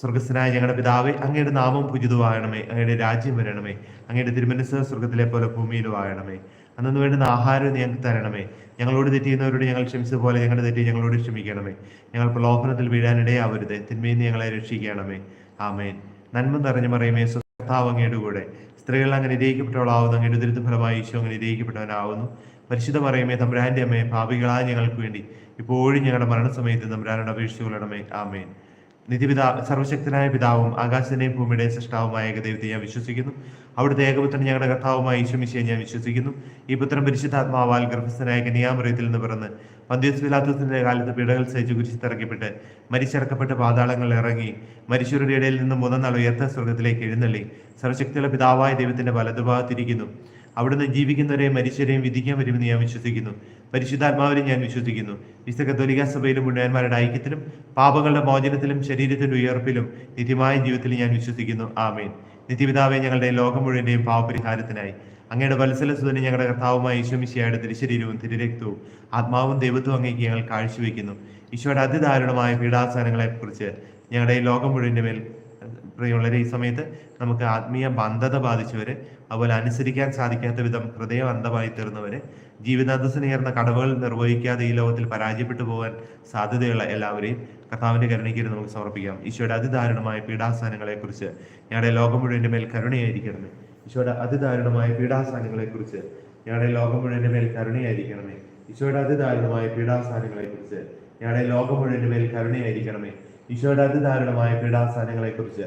സ്വർഗസ്ഥനായ ഞങ്ങളുടെ പിതാവെ അങ്ങയുടെ നാമം പൂജിതമാകണമേ. അങ്ങയുടെ രാജ്യം വരണമേ. അങ്ങയുടെ തിരുമനസ് സ്വർഗത്തിലെ പോലെ ഭൂമിയിലും ആകണമേ. അന്നു വേണ്ടുന്ന ആഹാരം ഞങ്ങൾക്ക് തരണമേ. ഞങ്ങളോട് തെറ്റിയുന്നവരോട് ഞങ്ങൾ ക്ഷമിച്ചത് പോലെ ഞങ്ങളുടെ തെറ്റി ഞങ്ങളോട് ക്ഷമിക്കണമേ. ഞങ്ങൾ പ്രലോഭനത്തിൽ വീഴാനിടയാവരുത്. തിന്മയിൽ ഞങ്ങളെ രക്ഷിക്കണമേ. ആമേൻ. നന്മ നിറഞ്ഞു പറയുമേ കർത്താവ് അങ്ങയുടെ കൂടെ. സ്ത്രീകൾ അങ്ങനെ ഇരയിക്കപ്പെട്ടവളാവുന്നു അങ്ങയുടെ ദുരിത ഫലമായി ഈശോ അങ്ങനെ ഇരയിക്കപ്പെട്ടവനാവുന്നു പരിശുദ്ധ പറയുമേ തമ്പുരാന്റെ അമ്മയെ ഭാവികളായ ഞങ്ങൾക്ക് വേണ്ടി ഇപ്പോഴും ഞങ്ങളുടെ മരണസമയത്ത് തമ്പുരാനോട് അപേക്ഷിച്ചുകൊള്ളണമേ. ആമേൻ. നിധിപിതാ സർവശക്തനായ പിതാവും ആകാശത്തിന്റെയും ഭൂമിയുടെയും സൃഷ്ടാവുമായ ഏകദൈവത്തെ ഞാൻ വിശ്വസിക്കുന്നു. അവിടുത്തെ ഏകപുത്രൻ ഞങ്ങളുടെ കർത്താവുമായ ഈശ്വമിശയെ ഞാൻ വിശ്വസിക്കുന്നു. ഈ പുത്രൻ പരിശുദ്ധാത്മാവാൽ ഗർഭസ്ഥനായ കന്യാമറിയത്തിൽ നിന്ന് പിറന്ന് പന്തിയസ് പിലാത്തോസിന്റെ കാലത്ത് പീഡകൾ സഹിച്ച് കുരിശിത്തിറക്കപ്പെട്ട് മരിച്ചിറക്കപ്പെട്ട് പാതാളങ്ങളിൽ ഇറങ്ങി മരിച്ചവരുടെ ഇടയിൽ നിന്ന് മൂന്നാം നാൾ ഉയർത്ത സ്വർഗത്തിലേക്ക് എഴുന്നള്ളി. സർവശക്തിയുള്ള പിതാവായ ദൈവത്തിന്റെ വലതുഭാഗത്തിരിക്കുന്നു. അവിടുന്ന് ജീവിക്കുന്നവരെയും മരിച്ചവരെയും വിധിക്കാൻ വരുമെന്ന് ഞാൻ വിശ്വസിക്കുന്നു. പരിശുദ്ധാത്മാവിലും ഞാൻ വിശ്വസിക്കുന്നു. വിശുദ്ധ കത്തോലിക സഭയിലും പുണ്യന്മാരുടെ ഐക്യത്തിലും പാപങ്ങളുടെ മോചനത്തിലും ശരീരത്തിന്റെ ഉയർപ്പിലും നിത്യമായ ജീവിതത്തിലും ഞാൻ വിശ്വസിക്കുന്നു. ആമേൻ. നിത്യപിതാവെ ഞങ്ങളുടെ ലോകം മുഴുവന്റെയും പാവപരിഹാരത്തിനായി അങ്ങയുടെ വത്സല സുതന്നെ ഞങ്ങളുടെ കർത്താവുമായ ഈശ്വമിശിയായുടെ തിരുശരീരവും തിരുരക്തവും ആത്മാവും ദൈവത്വവും അങ്ങേക്ക് ഞങ്ങൾ കാഴ്ചവെക്കുന്നു. ഈശോയുടെ അതിദാരുണമായ പീഡാസനങ്ങളെക്കുറിച്ച് ഞങ്ങളുടെ ഈ ലോകം മുഴുവന്റെ മേൽ പ്രിയമുള്ളവരെ ഈ സമയത്ത് നമുക്ക് ആത്മീയ ബന്ധത ബാധിച്ചവര് അതുപോലെ അനുസരിക്കാൻ സാധിക്കാത്ത വിധം ഹൃദയം അന്ധമായി തീർന്നവര് ജീവിതാന്തസ്സിനേർന്ന കടവുകൾ നിർവഹിക്കാതെ ഈ ലോകത്തിൽ പരാജയപ്പെട്ടു പോകാൻ സാധ്യതയുള്ള എല്ലാവരെയും കർത്താവിന്റെ കരുണയ്ക്ക് നമുക്ക് സമർപ്പിക്കാം. ഈശോയുടെ അതിദാരുണമായ പീഡാസ്ഥാനങ്ങളെ കുറിച്ച് ഞങ്ങളുടെ ലോകം മുഴുവന്റെ മേൽ കരുണയായിരിക്കണമേ. ഈശോയുടെ അതിദാരുണമായ പീഡാസ്ഥാനങ്ങളെ കുറിച്ച് ഞങ്ങളുടെ ലോകം മുഴുവന്റെ മേൽ കരുണയായിരിക്കണമേ. ഈശോയുടെ അതിദാരുണമായ പീഡാസ്ഥാനങ്ങളെ കുറിച്ച് ഞങ്ങളുടെ ലോകം മുഴുവന്റെ മേൽ കരുണയായിരിക്കണമേ. ഈശോയുടെ അതിദാരുണമായ പീഡാസ്ഥാനങ്ങളെ കുറിച്ച്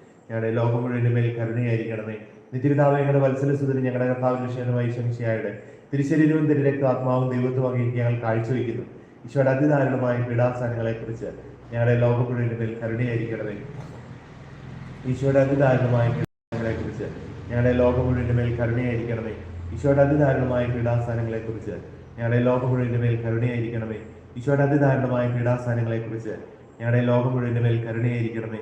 ഞങ്ങളുടെ ലോകം മുഴുവന്റെ മേൽ കരുണയായിരിക്കണമേ. നിത്യപിതാവ് ഞങ്ങളുടെ വത്സലസുതന് ഞങ്ങളുടെ കർത്താവ് വിഷയമായി ശംശയായുടെ തിരുശരീരവും തിരുരക്ത ആത്മാവും ദൈവത്വം അങ്ങേക്ക് ഞങ്ങൾ കാഴ്ചവെക്കുന്നു ഈശോയുടെ അതിദാരുണമായ പീഡാസ്ഥാനങ്ങളെ കുറിച്ച് ഞങ്ങളുടെ ലോകം മുഴുവന്റെ മേൽ കരുണയായിരിക്കണമേ. ഈശോയുടെ അതിദാരുണമായ പീഡാസ്ഥാനങ്ങളെ കുറിച്ച് ഞങ്ങളുടെ ലോകം മുഴുവന്റെ മേൽ കരുണയായിരിക്കണമേ. ഈശോയുടെ അതിദാരുണമായ പീഡാസ്ഥാനങ്ങളെ കുറിച്ച് ഞങ്ങളുടെ ലോകം മുഴുവന്റെ മേൽ കരുണയായിരിക്കണമേ. ഈശോയുടെ അതിദാരുണമായ പീഡാസ്ഥാനങ്ങളെ കുറിച്ച് ഞങ്ങളുടെ ലോകം മുഴുവന്റെ മേൽ കരുണയായിരിക്കണമേ.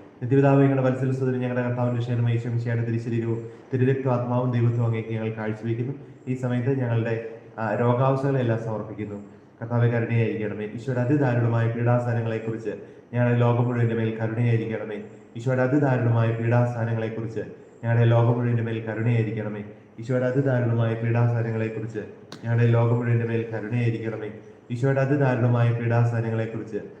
നിത്യപിതാവ് ഞങ്ങളുടെ വത്സലസുതന് ഞങ്ങളുടെ കർത്താവിന്റെ വിഷയമായി ശംശിയുടെ തിരുശരീരവും തിരുരക്ത ആത്മാവും ദൈവത്വം അങ്ങേക്ക് ഞങ്ങൾ കാഴ്ചവെക്കുന്നു. ഈ സമയത്ത് ഞങ്ങളുടെ രോഗാവസ്ഥകളെല്ലാം സമർപ്പിക്കുന്നു. കർത്താവെ കരുണയായിരിക്കണമേ. ഈശോയുടെ അതിദാരുണമായ പീഡാസ്ഥാനങ്ങളെ കുറിച്ച് ഞങ്ങളുടെ ലോകം മുഴുവന്റെ മേൽ കരുണയായിരിക്കണമേ. ഈശോയുടെ അതിദാരുണമായ പീഡാസ്ഥാനങ്ങളെ കുറിച്ച് ഞങ്ങളുടെ ലോകം മുഴുവന്റെ മേൽ കരുണയായിരിക്കണമേ. ഈശോയുടെ അതിദാരുണമായ പീഡാസ്ഥാനങ്ങളെ കുറിച്ച് ഞങ്ങളുടെ ലോകം മുഴുവന്റെ മേൽ കരുണയായിരിക്കണമേ. ഈശോയുടെ അതിദാരുണമായ പീഡാസ്ഥാനങ്ങളെ കുറിച്ച്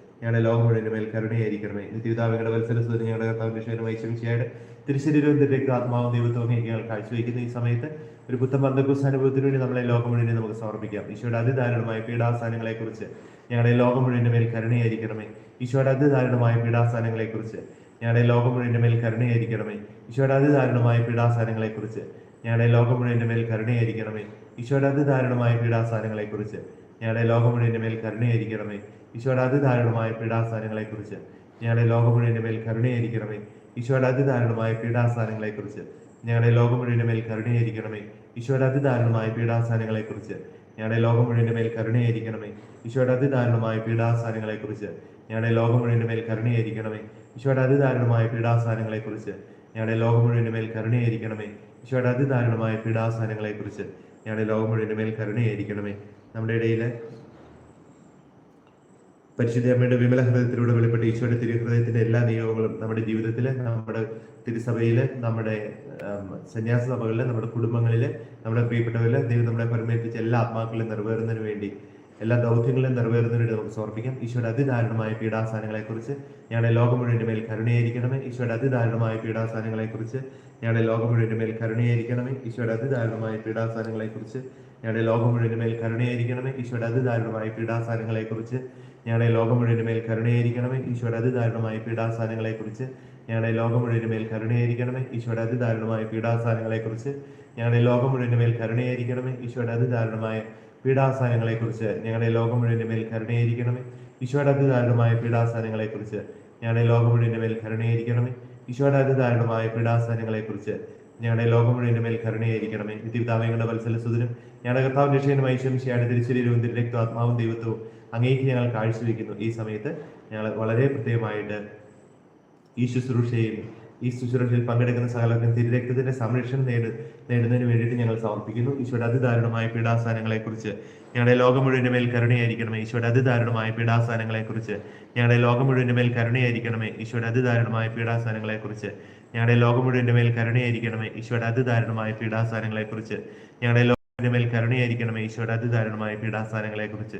ഞങ്ങളുടെ ലോകം മുഴുവന്റെ മേൽ കരുണയായിരിക്കണമേ. നിത്യപിതാവിങ്ങളുടെ വത്സരസ്വരം ഞങ്ങളുടെ കർത്താവിന്റെ ശരീരമായി ശംശിയായിട്ട് തിരുശരീരവും തിരക്ക് ആത്മാവും ദൈവത്വവും ഞങ്ങൾ കാഴ്ചവെക്കുന്ന ഈ സമയത്ത് ഒരു പുത്തൻ ബന്ധക്കുസ് അനുഭവത്തിന് വേണ്ടി നമ്മളെ ലോകം മുഴുവനെ നമുക്ക് സമർപ്പിക്കാം. ഈശോയുടെ അതിദാരുണമായ പീഡാസ്ഥാനങ്ങളെ കുറിച്ച് ഞങ്ങളുടെ ലോകം മുഴുവന്റെ മേൽ കരുണയായിരിക്കണമേ. ഈശോയുടെ അതിദാരുണമായ പീഡാസ്ഥാനങ്ങളെ കുറിച്ച് ഞങ്ങളുടെ ലോകം മുഴുവന്റെ മേൽ കരുണയായിരിക്കണമേ. ഈശോയുടെ അതിദാരുണമായ പീഡാസ്ഥാനങ്ങളെ കുറിച്ച് ഞങ്ങളുടെ ലോകം മുഴുവന്റെ മേൽ കരുണയായിരിക്കണമേ. ഈശോയുടെ അതിദാരുണമായ പീഡാസ്ഥാനങ്ങളെ കുറിച്ച് ഞങ്ങളുടെ ലോകം മുഴുവന്റെ മേൽ കരുണയായിരിക്കണമേ. ഈശോയുടെ അതിദാരുണമായ പീഡാസ്ഥാനങ്ങളെ കുറിച്ച് ഞങ്ങളുടെ ലോകം മേൽ കരുണയായിരിക്കണമേ. ഈശോയുടെ അതിദാരുണമായ പീഡാസ്ഥാനങ്ങളെ കുറിച്ച് ഞങ്ങളുടെ ലോകം മേൽ കരുണയായിരിക്കണമേ. ഈശോയുടെ അതിദാരുണമായ പീഡാസ്ഥാനങ്ങളെ കുറിച്ച് ഞങ്ങളുടെ ലോകം മേൽ കരുണയായിരിക്കണമേ. ഈശോയുടെ അതിദാരുണമായ പീഡാസ്ഥാനങ്ങളെ കുറിച്ച് ഞങ്ങളുടെ ലോകം മേൽ കരുണയായിരിക്കണമേ. ഈശോയുടെ അതിദാരുണമായ പീഡാസ്ഥാനങ്ങളെ കുറിച്ച് ഞങ്ങളുടെ ലോകം മേൽ കരുണയായിരിക്കണമേ. ഈശോയുടെ അതിദാരുണമായ പീഡാസ്ഥാനങ്ങളെ കുറിച്ച് ഞങ്ങളുടെ ലോകം മേൽ കരുണയായിരിക്കണമേ. നമ്മുടെ ഇടയിൽ പരിശുദ്ധ അമ്മയുടെ വിമല ഹൃദയത്തിലൂടെ വെളിപ്പെട്ട ഈശോയുടെ തിരുഹൃദയത്തിന്റെ എല്ലാ നിയോഗങ്ങളും നമ്മുടെ ജീവിതത്തിൽ നമ്മുടെ തിരുസഭയിൽ നമ്മുടെ സന്യാസ സഭകളിൽ നമ്മുടെ കുടുംബങ്ങളിൽ നമ്മുടെ പ്രിയപ്പെട്ടവരിൽ ദൈവം നമ്മളെ പരമേൽപ്പിച്ച എല്ലാ ആത്മാക്കളിലും നിറവേറുന്നതിന് വേണ്ടി എല്ലാ ദൗത്യങ്ങളും നിറവേറുന്നതിന് വേണ്ടി നമുക്ക് സമർപ്പിക്കാം. ഈശോയുടെ അതിദാരുണമായ പീഡാസാനങ്ങളെക്കുറിച്ച് ഞങ്ങളുടെ ലോകം മുഴുവന്റെ മേൽ കരുണയായിരിക്കണമേ. ഈശോയുടെ അതിദാരുണമായ പീഡാസാനങ്ങളെക്കുറിച്ച് ഞങ്ങളുടെ ലോകം മുഴുവന്റെ മേൽ കരുണയായിരിക്കണമേ. ഈശോയുടെ അതിദാരുണമായ പീഡാസാനങ്ങളെക്കുറിച്ച് ഞങ്ങളുടെ ലോകം മുഴുവന്റെ മേൽ കരുണയായിരിക്കണമേ. ഈശോയുടെ അതിദാരുണമായ പീഡാസാനങ്ങളെക്കുറിച്ച് ഞങ്ങളുടെ ലോകം മുഴുവന്റെ മേൽ കരുണയായിരിക്കണമേ. ഈശോയുടെ അതിദാരുണമായ പീഡാസാനങ്ങളെക്കുറിച്ച് ഞങ്ങളുടെ ലോകം മുഴുവന്റെ മേൽ കരുണയായിരിക്കണമേ. ഈശോയുടെ അതിദാരുണമായ പീഡാസാനങ്ങളെക്കുറിച്ച് ഞങ്ങളുടെ ലോകം മുഴുവന്റെ മേൽ കരുണയായിരിക്കണമേ. ഈശോയുടെ അതിദാരുണമായ പീഡാസാനങ്ങളെക്കുറിച്ച് ഞങ്ങളുടെ ലോകം മുഴുവന്റെ മേൽ കരുണയായിരിക്കണമേ. ഈശോയുടെ അതിദാരുണമായ പീഡാസാനങ്ങളെക്കുറിച്ച് ഞങ്ങളുടെ ലോകം മുഴുവന്റെ മേൽ കരുണയായിരിക്കണമേ. ഈശോയുടെ അതിദാരുണമായ പീഡാസാനങ്ങളെക്കുറിച്ച് ഞങ്ങളുടെ ലോകം മുഴുവന്റെ മേൽ കരുണയായിരിക്കണമേ. നിത്യപിതാവങ്ങളുടെ വത്സലസുതനും ഞങ്ങളുടെ കർത്താവ് രക്ഷകനും ഐശ്വംശിയായ രക്തവും ആത്മാവും ദൈവത്വവും അങ്ങേക്ക് ഞങ്ങൾ കാഴ്ചവെക്കുന്നു. ഈ സമയത്ത് ഞങ്ങൾ വളരെ പ്രത്യേകമായിട്ട് ഈ ശുശ്രൂഷയിൽ ഈ ശുശ്രൂഷയിൽ പങ്കെടുക്കുന്ന സകലർക്കും തിരുരക്തത്തിന്റെ സംരക്ഷണം നേട് നേടുന്നതിന് വേണ്ടിയിട്ട് ഞങ്ങൾ സമർപ്പിക്കുന്നു. ഈശോയുടെ അതിദാരുണമായ പീഡാസാനങ്ങളെക്കുറിച്ച് ഞങ്ങളുടെ ലോകം മുഴുവന്റെ മേൽ കരുണയായിരിക്കണമേ. ഈശോയുടെ അതിദാരുണമായ പീഡാസാനങ്ങളെക്കുറിച്ച് ഞങ്ങളുടെ ലോകം മുഴുവന്റെ മേൽ കരുണയായിരിക്കണമേ. ഈശോയുടെ അതിദാരുണമായ പീഡാസാനങ്ങളെക്കുറിച്ച് ഞങ്ങളുടെ ലോകം മുഴുവന്റെ മേൽ കരുണയായിരിക്കണമേ. ഈശോയുടെ അതിദാരുണമായ പീഡാസാനങ്ങളെക്കുറിച്ച് ഞങ്ങളുടെ ലോകത്തിന്റെ മേൽ കരുണയായിരിക്കണമേ. ഈശോയുടെ അതിദാരുണമായ പീഡാസാനങ്ങളെക്കുറിച്ച്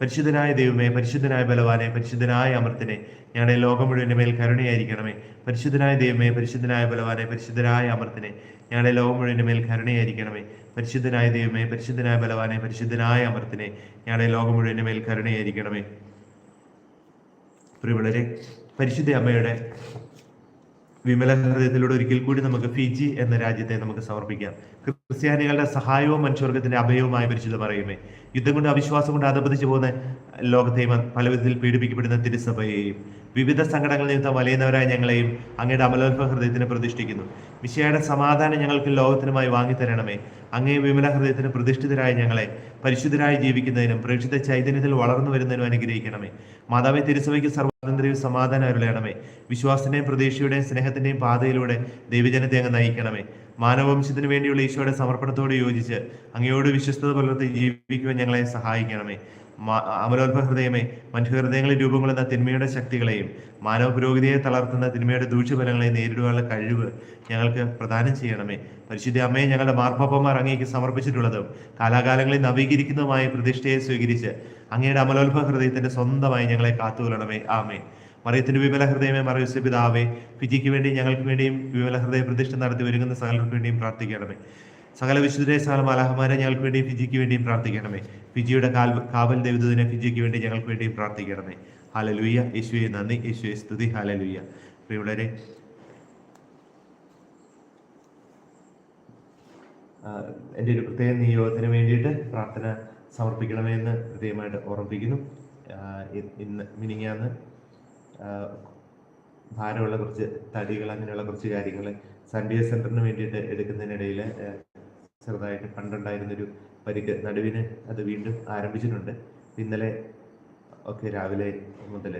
പരിശുദ്ധനായ ദൈവമേ പരിശുദ്ധനായ ബലവാനെ പരിശുദ്ധനായ അമർത്തിനെ ഞങ്ങളുടെ ലോകം മുഴുവന്റെ മേൽ കരുണയായിരിക്കണമേ. പരിശുദ്ധനായ ദൈവമേ പരിശുദ്ധനായ ബലവാനെ പരിശുദ്ധനായ അമർത്തിനെ ഞങ്ങളുടെ ലോകം മുഴുവന്റെ മേൽ കരുണയായിരിക്കണമേ. പരിശുദ്ധനായ ദൈവമേ പരിശുദ്ധനായ ബലവാനെ പരിശുദ്ധനായ അമർത്തിനെ ഞങ്ങളുടെ ലോകം മുഴുവന്റെ മേൽ കരുണയായിരിക്കണമേ. പ്രിയമുള്ളവരെ പരിശുദ്ധ അമ്മയുടെ വിമല ഹൃദയത്തിലൂടെ ഒരിക്കൽ കൂടി നമുക്ക് ഫിജി എന്ന രാജ്യത്തെ നമുക്ക് സമർപ്പിക്കാം. ക്രിസ്ത്യാനികളുടെ സഹായവും മനുഷ്യവർഗത്തിന്റെ അഭയവുമായി പരിശുദ്ധ പറയുമേ യുദ്ധം കൊണ്ട് അവിശ്വാസം കൊണ്ട് അധപതിച്ചു പോകുന്ന ലോകത്തെയും പലവിധത്തിൽ പീഡിപ്പിക്കപ്പെടുന്ന തിരുസഭയെയും വിവിധ സങ്കടങ്ങൾ നിമിത്തം വലയുന്നവരായ ഞങ്ങളെയും അങ്ങയുടെ അമലോത്ഭ ഹൃദയത്തിന് പ്രതിഷ്ഠിക്കുന്നു. വിശയുടെ സമാധാനം ഞങ്ങൾക്ക് ലോകത്തിനുമായി വാങ്ങിത്തരണമേ. അങ്ങേ വിമല ഹൃദയത്തിന് പ്രതിഷ്ഠിതരായ ഞങ്ങളെ പരിശുദ്ധരായി ജീവിക്കുന്നതിനും പ്രേക്ഷിത ചൈതന്യത്തിൽ വളർന്നു വരുന്നതിനും അനുഗ്രഹിക്കണമേ. മാതാവെ തിരുസഭയ്ക്ക് സർവാതന്ത്ര്യവും സമാധാനം അരുളയണമേ വിശ്വാസത്തിന്റെയും പ്രതീക്ഷയുടെയും സ്നേഹത്തിന്റെയും പാതയിലൂടെ ദൈവജനത്തെ അങ്ങ് നയിക്കണമേ. മാനവവംശത്തിന് വേണ്ടിയുള്ള ഈശോയുടെ സമർപ്പണത്തോട് യോജിച്ച് അങ്ങയോട് വിശ്വസ്തത പുലർത്തി ജീവിക്കുവാൻ ഞങ്ങളെ സഹായിക്കണമേ. അമലോത്ഭ ഹൃദയമേ മനുഷ്യഹൃദയങ്ങളിൽ രൂപം കൊള്ളുന്ന തിന്മയുടെ ശക്തികളെയും മാനവ പുരോഗതിയെ തളർത്തുന്ന തിന്മയുടെ ദൂഷ്യഫലങ്ങളെ നേരിടുവാനുള്ള കഴിവ് ഞങ്ങൾക്ക് പ്രദാനം ചെയ്യണമേ. പരിശുദ്ധ അമ്മയെ ഞങ്ങളുടെ മാർപ്പാപ്പന്മാർ അങ്ങേക്ക് സമർപ്പിച്ചിട്ടുള്ളതും കാലാകാലങ്ങളിൽ നവീകരിക്കുന്നതുമായ പ്രതിഷ്ഠയെ സ്വീകരിച്ച് അങ്ങയുടെ അമലോത്ഭ ഹൃദയത്തിന്റെ സ്വന്തമായി ഞങ്ങളെ കാത്തുകൊള്ളണമേ. ആമേ മറിയത്തിന്റെ വിമല ഹൃദയമേ മറിയസ് പിതാവേ ഫിജിക്ക് വേണ്ടി ഞങ്ങൾക്ക് വേണ്ടിയും വിമല ഹൃദയ പ്രതിഷ്ഠ നടത്തി ഒരുങ്ങുന്ന സകലർക്ക് വേണ്ടിയും പ്രാർത്ഥിക്കണമേ. സകല വിശുദ്ധരെ സകല മലഹമാരെ ഞങ്ങൾക്ക് വേണ്ടി ഫിജിക്ക് വേണ്ടിയും പ്രാർത്ഥിക്കണമേ. ഫിജിയുടെ കാൽ കാവൽ ദൈവത്തിനെ ഫിജിക്ക് വേണ്ടി ഞങ്ങൾക്ക് വേണ്ടിയും പ്രാർത്ഥിക്കണമേ. ഹാലലുയ്യ യേശുവെ നന്ദി. യേശുവെ സ്തുതി. ഹാലലുയ്യ പ്രിയമുള്ളവരെ എന്റെ ഒരു പ്രത്യേക നിയോഗത്തിന് വേണ്ടിയിട്ട് പ്രാർത്ഥന സമർപ്പിക്കണമെന്ന് പ്രത്യേകമായിട്ട് ഓർമ്മിപ്പിക്കുന്നു. ഇന്ന് മിനിങ്ങാന്ന് ഭാരമുള്ള കുറച്ച് തടികൾ അങ്ങനെയുള്ള കുറച്ച് കാര്യങ്ങൾ സൺഡേ സെന്ററിന് വേണ്ടിയിട്ട് എടുക്കുന്നതിനിടയിൽ ചെറുതായിട്ട് പണ്ടുണ്ടായിരുന്നൊരു പരിക്ക് നടുവിന് അത് വീണ്ടും ആരംഭിച്ചിട്ടുണ്ട്. ഇന്നലെ ഒക്കെ രാവിലെ മുതൽ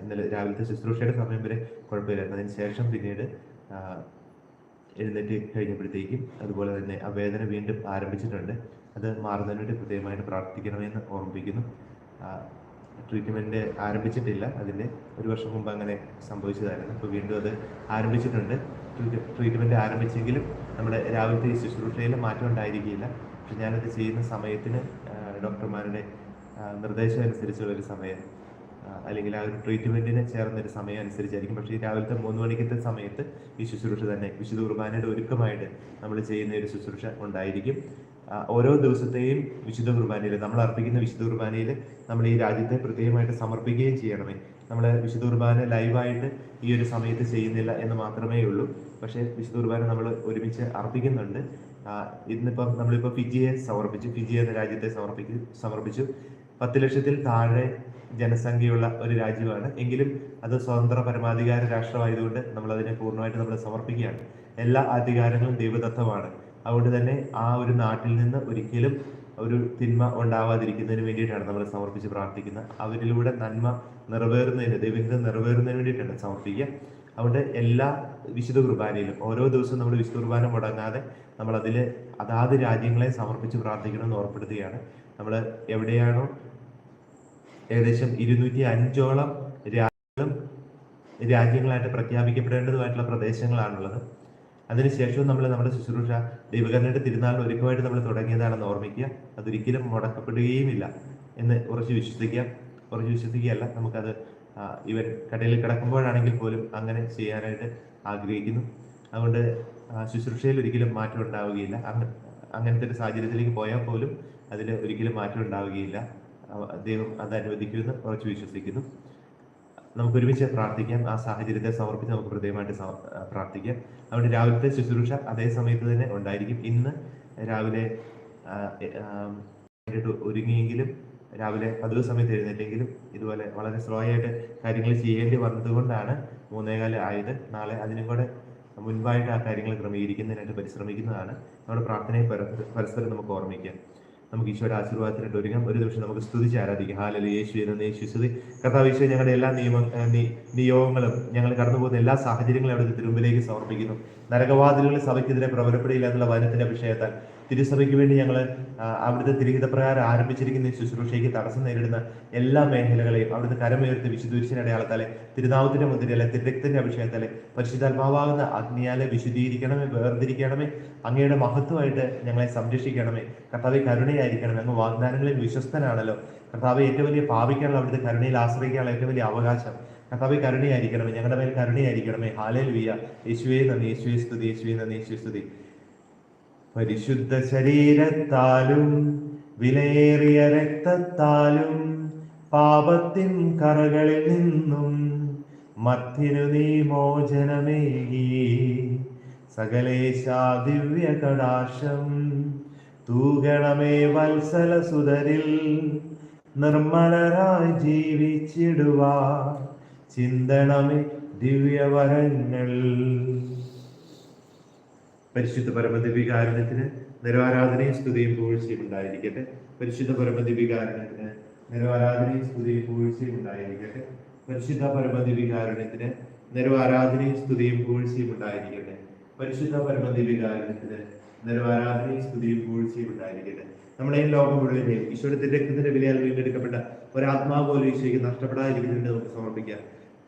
ഇന്നലെ രാവിലത്തെ ശുശ്രൂഷയുടെ സമയം വരെ കുഴപ്പമില്ലായിരുന്നു. അതിന് ശേഷം പിന്നീട് എഴുന്നേറ്റ് കഴിഞ്ഞപ്പോഴത്തേക്കും അതുപോലെ തന്നെ ആ വേദന വീണ്ടും ആരംഭിച്ചിട്ടുണ്ട്. അത് മാറുന്നതിന് വേണ്ടി പ്രത്യേകമായിട്ട് പ്രാർത്ഥിക്കണമെന്ന് ഓർമ്മിപ്പിക്കുന്നു. ട്രീറ്റ്മെന്റ് ആരംഭിച്ചിട്ടില്ല. അതിന്റെ ഒരു വർഷം മുമ്പ് അങ്ങനെ സംഭവിച്ചതായിരുന്നു. അപ്പോൾ വീണ്ടും അത് ആരംഭിച്ചിട്ടുണ്ട്. ട്രീറ്റ്മെന്റ് ആരംഭിച്ചെങ്കിലും നമ്മുടെ രാവിലത്തെ ഈ ശുശ്രൂഷയിൽ മാറ്റം ഉണ്ടായിരിക്കില്ല. പക്ഷെ ഞാനത് ചെയ്യുന്ന സമയത്തിന് ഡോക്ടർമാരുടെ നിർദ്ദേശം അനുസരിച്ചുള്ള ഒരു സമയം അല്ലെങ്കിൽ ആ ഒരു ട്രീറ്റ്മെന്റിന് ചേർന്ന ഒരു സമയം അനുസരിച്ചായിരിക്കും. പക്ഷേ ഈ രാവിലത്തെ മൂന്ന് മണിക്കത്തെ സമയത്ത് ഈ ശുശ്രൂഷ തന്നെ വിശുദ്ധ കുർബാനയുടെ ഒരുക്കമായിട്ട് നമ്മൾ ചെയ്യുന്ന ഒരു ശുശ്രൂഷ ഉണ്ടായിരിക്കും. ഓരോ ദിവസത്തെയും വിശുദ്ധ കുർബാനയിൽ നമ്മൾ അർപ്പിക്കുന്ന വിശുദ്ധ കുർബാനയിൽ നമ്മൾ ഈ രാജ്യത്തെ പ്രത്യേകമായിട്ട് സമർപ്പിക്കുകയും ചെയ്യണമേ. നമ്മൾ വിശുദ്ധ കുർബാന ലൈവായിട്ട് ഈ ഒരു സമയത്ത് ചെയ്യുന്നില്ല എന്ന് മാത്രമേ ഉള്ളൂ. പക്ഷേ വിശുദ്ധ കുർബാന നമ്മൾ ഒരുമിച്ച് അർപ്പിക്കുന്നുണ്ട്. ഇന്നിപ്പം നമ്മളിപ്പോൾ ഫിജിയെ സമർപ്പിച്ചു ഫിജി എന്ന രാജ്യത്തെ സമർപ്പിച്ചു സമർപ്പിച്ചു. പത്ത് ലക്ഷത്തിൽ താഴെ ജനസംഖ്യയുള്ള ഒരു രാജ്യമാണ്. എങ്കിലും അത് സ്വതന്ത്ര പരമാധികാര രാഷ്ട്രമായതുകൊണ്ട് നമ്മൾ അതിനെ പൂർണമായിട്ട് നമ്മൾ സമർപ്പിക്കുകയാണ്. എല്ലാ അധികാരങ്ങളും ദൈവദത്തമാണ് അതുകൊണ്ട് തന്നെ ആ ഒരു നാട്ടിൽ നിന്ന് ഒരിക്കലും ഒരു തിന്മ ഉണ്ടാവാതിരിക്കുന്നതിന് വേണ്ടിയിട്ടാണ് നമ്മൾ സമർപ്പിച്ച് പ്രാർത്ഥിക്കുന്നത് അവരിലൂടെ നന്മ നിറവേറുന്നതിന് ദൈവഹിതം നിറവേറുന്നതിന് വേണ്ടിയിട്ടാണ് സമർപ്പിക്കുക. അതുകൊണ്ട് എല്ലാ വിശുദ്ധ കുർബാനയിലും ഓരോ ദിവസവും നമ്മൾ വിശുദ്ധ കുർബാന മുടങ്ങാതെ നമ്മൾ അതിൽ അതാത് രാജ്യങ്ങളെ സമർപ്പിച്ച് പ്രാർത്ഥിക്കണമെന്ന് ഓർപ്പെടുത്തുകയാണ്. നമ്മൾ എവിടെയാണോ ഏകദേശം ഇരുന്നൂറ്റി അഞ്ചോളം രാജ്യങ്ങളും രാജ്യങ്ങളായിട്ട് പ്രഖ്യാപിക്കപ്പെടേണ്ടതുമായിട്ടുള്ള പ്രദേശങ്ങളാണുള്ളത്. അതിനുശേഷവും നമ്മൾ നമ്മുടെ ശുശ്രൂഷ ദൈവകരണയുടെ തിരുനാൾ ഒരുക്കമായിട്ട് നമ്മൾ തുടങ്ങിയതാണെന്ന് ഓർമ്മിക്കുക. അതൊരിക്കലും മുടക്കപ്പെടുകയുമില്ല എന്ന് ഉറച്ചു വിശ്വസിക്കുക. ഉറച്ചു വിശ്വസിക്കുകയല്ല നമുക്കത് ഇവർ കടയിൽ കിടക്കുമ്പോഴാണെങ്കിൽ പോലും അങ്ങനെ ചെയ്യാനായിട്ട് ആഗ്രഹിക്കുന്നു. അതുകൊണ്ട് ശുശ്രൂഷയിൽ ഒരിക്കലും മാറ്റം ഉണ്ടാവുകയില്ല. അങ്ങ അങ്ങനത്തെ ഒരു സാഹചര്യത്തിലേക്ക് പോയാൽ പോലും അതിൽ ഒരിക്കലും മാറ്റം ഉണ്ടാവുകയില്ല. ദൈവം അത് അനുവദിക്കുമെന്ന് ഉറച്ചു വിശ്വസിക്കുന്നു. നമുക്ക് ഒരുമിച്ച് പ്രാർത്ഥിക്കാം. ആ സാഹചര്യത്തെ സമർപ്പിച്ച് നമുക്ക് ഹൃദയമായിട്ട് പ്രാർത്ഥിക്കാം. അവിടെ രാവിലത്തെ ശുശ്രൂഷ അതേ സമയത്ത് തന്നെ ഉണ്ടായിരിക്കും. ഇന്ന് രാവിലെ ഒരുങ്ങിയെങ്കിലും രാവിലെ പതിവ് സമയത്ത് എഴുന്നേറ്റെങ്കിലും ഇതുപോലെ വളരെ സ്ലോ ആയിട്ട് കാര്യങ്ങൾ ചെയ്യേണ്ടി വന്നതുകൊണ്ടാണ് മൂന്നേകാൽ ആയത്. നാളെ അതിനും കൂടെ മുൻപായിട്ട് ആ കാര്യങ്ങൾ ക്രമീകരിക്കുന്നതിനായിട്ട് പരിശ്രമിക്കുന്നതാണ്. നമ്മുടെ പ്രാർത്ഥനയെ പര- പരസ്പരം നമുക്ക് ഓർമ്മിക്കാം. നമുക്ക് ഈശോയുടെ ആശീർവാദത്തിനായിട്ട് ഒരുങ്ങാം. ഒരു നിമിഷം നമുക്ക് സ്തുതിച്ച് ആരാധിക്കാം. ഹാലല് യേശു എന്ന യേശുസ്തുതി കർത്താവ് ഈശോ ഞങ്ങളുടെ എല്ലാ നിയമ നിയോഗങ്ങളും ഞങ്ങൾ കടന്നു പോകുന്ന എല്ലാ സാഹചര്യങ്ങളും അവിടെ തിരുമ്പിലേക്ക് സമർപ്പിക്കുന്നു. നരകവാതിലുകളിൽ സഭയ്ക്കെതിരെ പ്രബലപ്പെടില്ല എന്നുള്ള വനത്തിന്റെ വിഷയത്താൽ തിരുസഭയ്ക്ക് വേണ്ടി ഞങ്ങൾ അവിടുത്തെ തിരുഹിത പ്രകാരം ആരംഭിച്ചിരിക്കുന്ന ശുശ്രൂഷയ്ക്ക് തടസ്സം നേരിടുന്ന എല്ലാ മേഖലകളെയും അവിടുത്തെ കരമുയർത്തി വിശുദ്ധീകരിച്ചിന്റെ അടയാളത്താലെ തിരുനാമത്തിന്റെ മുദ്രയാലെ തിരുരക്തന്റെ അഭിഷേകത്താലെ പരിശുദ്ധാത്മാവാകുന്ന അഗ്നിയാലെ വിശുദ്ധീകരിക്കണമേ വേർതിരിക്കണമേ അങ്ങയുടെ മഹത്വമായിട്ട് ഞങ്ങളെ സംരക്ഷിക്കണമേ കർത്താവെ കരുണയായിരിക്കണമേ അങ്ങ് വാഗ്ദാനങ്ങളിൽ വിശ്വസ്തനാണല്ലോ. കർത്താവ് ഏറ്റവും വലിയ പാപിക്കാനുള്ള അവിടുത്തെ കരുണയിൽ ആശ്രയിക്കാനുള്ള ഏറ്റവും വലിയ അവകാശം. കർത്താവ് കരുണയായിരിക്കണമേ ഞങ്ങളുടെ മേൽ കരുണയായിരിക്കണമേ. ഹാലേൽ വിയ യേശുവേ നന്ദി യേശുവേ സ്തുതി യേശുവേ നന്ദി യേശുവേ സ്തുതി. പരിശുദ്ധ ശരീരത്താലും വിലയേറിയ രക്തത്താലും പാപത്തിൻ കറകളിൽ നിന്നും മത്തിനു നീ മോചനമേകി. സകലേശാ ദിവ്യ കടാശം തൂകണമേ വത്സല സുതരിൽ നിർമ്മലരായി ജീവിച്ചിടുവാ ചിന്തണമേ ദിവ്യവരങ്ങൾ. പരിശുദ്ധ പരമദിവികാരണത്തിന് നിരവാരാധനയും സ്തുതിയും പൂഴ്ചയും ഉണ്ടായിരിക്കട്ടെ പരിശുദ്ധ പരമദിവികാരണത്തിന് നിരവാരാധനയും സ്തുതിയും പൂഴ്ചയും ഉണ്ടായിരിക്കട്ടെ പരിശുദ്ധ പരമദിവികാരണത്തിന് നിരവാരാധനയും സ്തുതിയും പൂഴ്ചയും ഉണ്ടായിരിക്കട്ടെ പരിശുദ്ധ പരമദിവികാരണത്തിന് നിരവാരാധനയും സ്തുതിയും പൂഴ്ചയും ഉണ്ടായിരിക്കട്ടെ നമ്മുടെ ഈ ലോകം മുഴുവനെയും ഈശ്വരത്തിന്റെ രക്തത്തിന്റെ വിലയാൽ വീണ്ടെടുക്കപ്പെട്ട ഒരാത്മാവ് പോലും ഈശോയ്ക്ക് നഷ്ടപ്പെടാതിരിക്കുന്നതിന് നമുക്ക് സമർപ്പിക്കാം.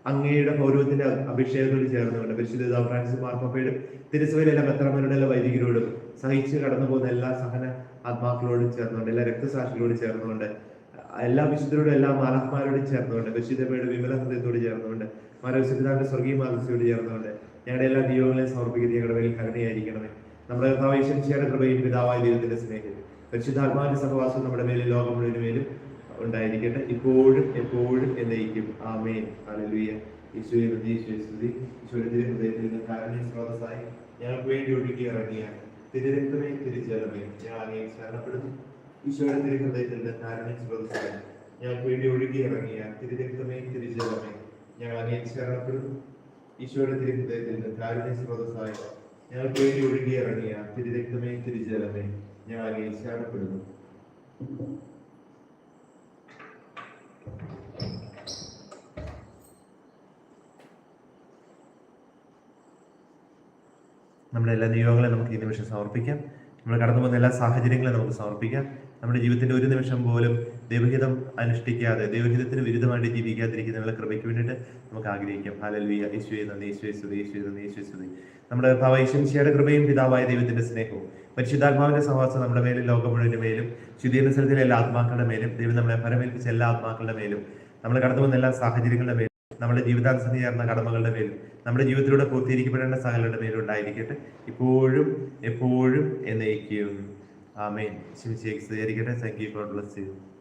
അങ്ങയുടെ പൗരവത്തിന്റെ അഭിഷേകത്തോട് ചേർന്നുകൊണ്ട് പരിശുദ്ധ ഫ്രാൻസിസ് തിരുസഭയിലെ തിരുസഭയിലെല്ലാം എല്ലാ വൈദികരോടും സഹിച്ച് കടന്നു പോകുന്ന എല്ലാ സഹന ആത്മാക്കളോടും ചേർന്നുകൊണ്ട് എല്ലാ രക്തസാക്ഷികളോടും ചേർന്നുകൊണ്ട് എല്ലാ വിശുദ്ധരോടും എല്ലാ മാലാത്മാരോടും ചേർന്നുകൊണ്ട് പരിശുദ്ധമയുടെ വിമല ഹൃദയത്തോട് ചേർന്നുകൊണ്ട് മാനവസിദ്ധാന്റെ സ്വർഗീയ മാനസിയോട് ചേർന്നുകൊണ്ട് ഞങ്ങളുടെ എല്ലാ നിയോഗങ്ങളെയും സമർപ്പിക്കുന്ന ഞങ്ങളുടെ മേൽ കരുണയായിരിക്കണമേ. നമ്മുടെ കർത്താവേശൻസിയുടെ കൃപയും പിതാവായ ദൈവത്തിന്റെ സ്നേഹം പരിശുദ്ധാത്മാവിന്റെ സഹവാസം നമ്മുടെ മേലും ലോകം മുഴുവനും മേലും ഉണ്ടായിരിക്കട്ടെ. ഇപ്പോഴും എപ്പോഴും എന്നേക്കും. ആമേൻ. അലലുയ ഈശോയെ സ്തുതി. ഈശോയുടെ ഹൃദയത്തിൽ നിന്ന് കാരുണ്യ സ്രോതസ്സായി ഞങ്ങൾക്ക് വേണ്ടി ഒഴുകി ഇറങ്ങിയ തിരുരക്തമേ തിരിച്ചലമേ ഞാൻ അങ്ങേ ശരണപ്പെടുന്നു. ഈശോയുടെ ഹൃദയത്തിൽ നിന്ന് കാരുണ്യ സ്രോതസ്സായി ഞങ്ങൾക്ക് വേണ്ടി ഒഴുകി ഇറങ്ങിയ തിരുരക്തമേ തിരിച്ചലമേ ഞങ്ങൾ അങ്ങേ ശരണപ്പെടുന്നു. ഈശോയുടെ ഹൃദയത്തിൽ നിന്ന് കാരുണ്യ സ്രോതസ്സായി ഞങ്ങൾക്ക് വേണ്ടി ഒഴുകി ഇറങ്ങിയ തിരുരക്തമേ തിരിച്ചലമേ ഞങ്ങൾ അങ്ങേ ശരണപ്പെടുന്നു. നമ്മുടെ എല്ലാ നിയോഗങ്ങളെ നമുക്ക് ഈ നിമിഷം സമർപ്പിക്കാം. നമ്മൾ കടന്നു പോകുന്ന എല്ലാ സാഹചര്യങ്ങളും നമുക്ക് സമർപ്പിക്കാം. നമ്മുടെ ജീവിതത്തിന്റെ ഒരു നിമിഷം പോലും ദൈവഹിതം അനുഷ്ഠിക്കാതെ ദൈവഹിതത്തിന് വിരുദ്ധമായിട്ട് ജീവിക്കാതിരിക്കുന്നവരുടെ കൃപയ്ക്ക് വേണ്ടിയിട്ട് നമുക്ക് ആഗ്രഹിക്കാം. ഹാലൽവിയ ഈശ്വരി നന്ദി. ഈശ്വരി സ്തുതി. ഈശ്വരി നന്ദി. ഈശ്വരി സ്തുതി. നമ്മുടെ കർത്താവ് ഈശ്വരിയുടെ കൃപയും പിതാവായ ദൈവത്തിന്റെ സ്നേഹവും പരിശുദ്ധാത്മാവിന്റെ സഹവാസം നമ്മുടെ മേലും ലോകം മുഴുവന്റെ മേലും ശുദ്ധീകരണ സ്ഥലത്തിലെ എല്ലാ ആത്മാക്കളുടെ മേലും ദൈവം നമ്മളെ ഫലമേൽപ്പിച്ച എല്ലാ ആത്മാക്കളുടെ മേലും നമ്മൾ കടന്നു പോകുന്ന എല്ലാ സാഹചര്യങ്ങളുടെ മേലും നമ്മുടെ ജീവിതാനുസരണം ചേർന്ന കടമകളുടെ മേലും നമ്മുടെ ജീവിതത്തിലൂടെ പൂർത്തീകരിക്കപ്പെടേണ്ട സകലരുടെ മേലും ഉണ്ടായിരിക്കട്ടെ. ഇപ്പോഴും എപ്പോഴും എന്നേക്കും. ആമേൻ. ശിവശേഖരിക്കട്ടെ thank you God bless you